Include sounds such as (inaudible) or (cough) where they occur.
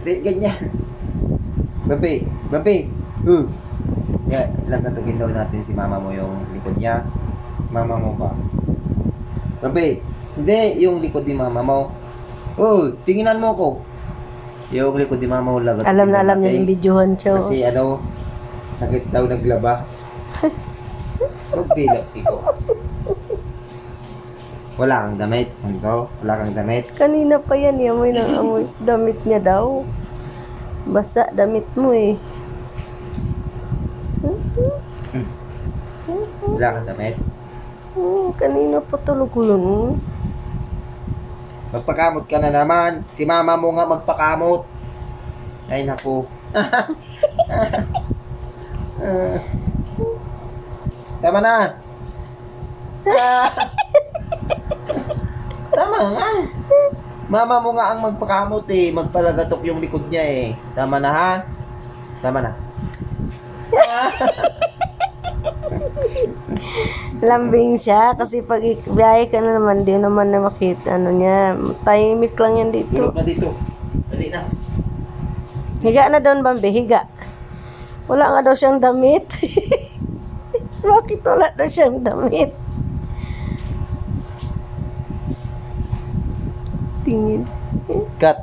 Di, ganyan. Babe, babe. Uh. Yeah, lagatugin daw natin si mama mo yung likod niya. Mama mo ba? Babe, hindi yung likod ni mama mo. Oh, tinginan mo ko. Yung likod ni mama mo lagat. Alam na alam niya yung videohan siya. Kasi ano, sakit daw naglaba. (laughs) Huwag bilap ko. Wala kang damit, Santo. Wala kang damit. Kanina pa yan, eh, amoy ng amoy (laughs) damit niya daw. Basa damit mo eh. Wala kang damit. Hmm, kanina pa tulog yun. Magpakamot ka na naman. Si mama mo nga magpakamot. Ay, naku. (laughs) Tama na. (laughs) Mama mo nga ang magpakamot eh. Magpalagatok yung likod niya eh. Tama na ha? Tama na. (laughs) Lambing siya kasi pag ik- biyahe ka na naman, di naman na makita ano niya. Tahimik lang yan dito. Tulog na dito. Dali na. Higa na doon, Bambi, higa. Wala nga daw siyang damit. (laughs) Bakit wala daw siyang damit? Tingin. Cut.